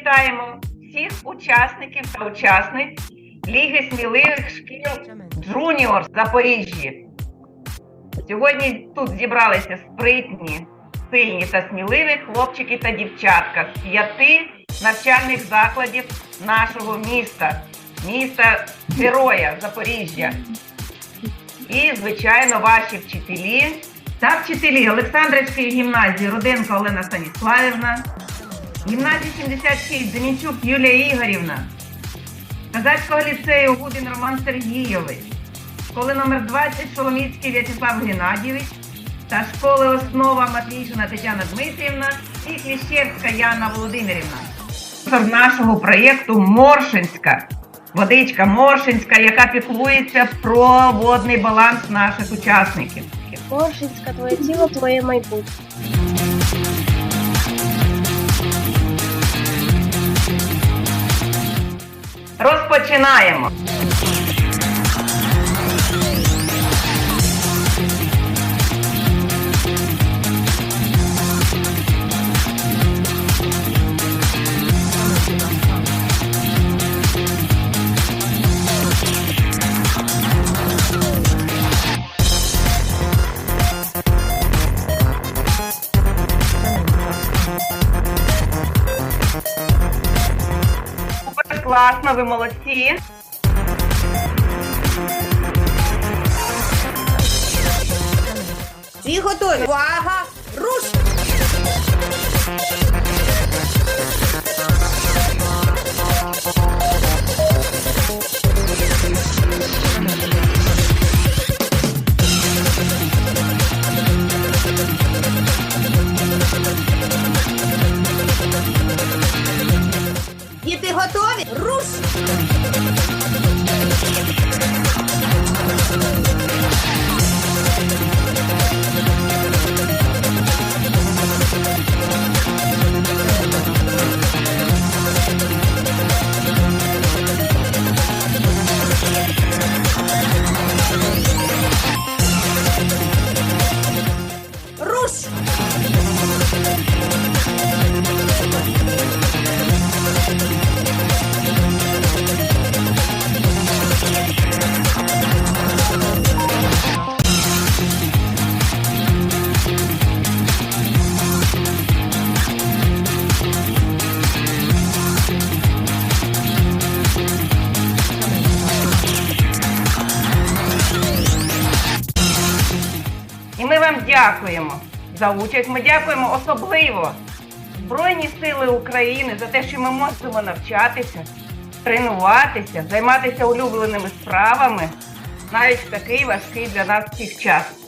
вітаємо всіх учасників та учасниць Ліги сміливих шкіл Джуніор Запоріжжя. Сьогодні тут зібралися спритні, сильні та сміливі хлопчики та дівчатка з п'яти навчальних закладів нашого міста, міста Героя Запоріжжя. І, звичайно, ваші вчителі та вчителі Олександрівської гімназії Руденко Олена Станіславівна, гімназії 76 Демінчук Юлія Ігорівна, Казацького ліцею Гудин Роман Сергійович, школи номер 20 Шоломіцький В'ячеслав Геннадійович та школи основа Матвійшина Тетяна Дмитрівна і Кліщевська Яна Володимирівна. Нашого проєкту Моршинська. Водичка Моршинська, яка піклується про водний баланс наших учасників. Моршинська, твоє тіло, твоє майбутнє. Розпочинаємо. Класно, ви молодці. Всі готові. Увага! Діти готові? Руш! І вам дякуємо за участь. Ми дякуємо особливо Збройні Сили України за те, що ми можемо навчатися, тренуватися, займатися улюбленими справами навіть в такий важкий для нас всіх час.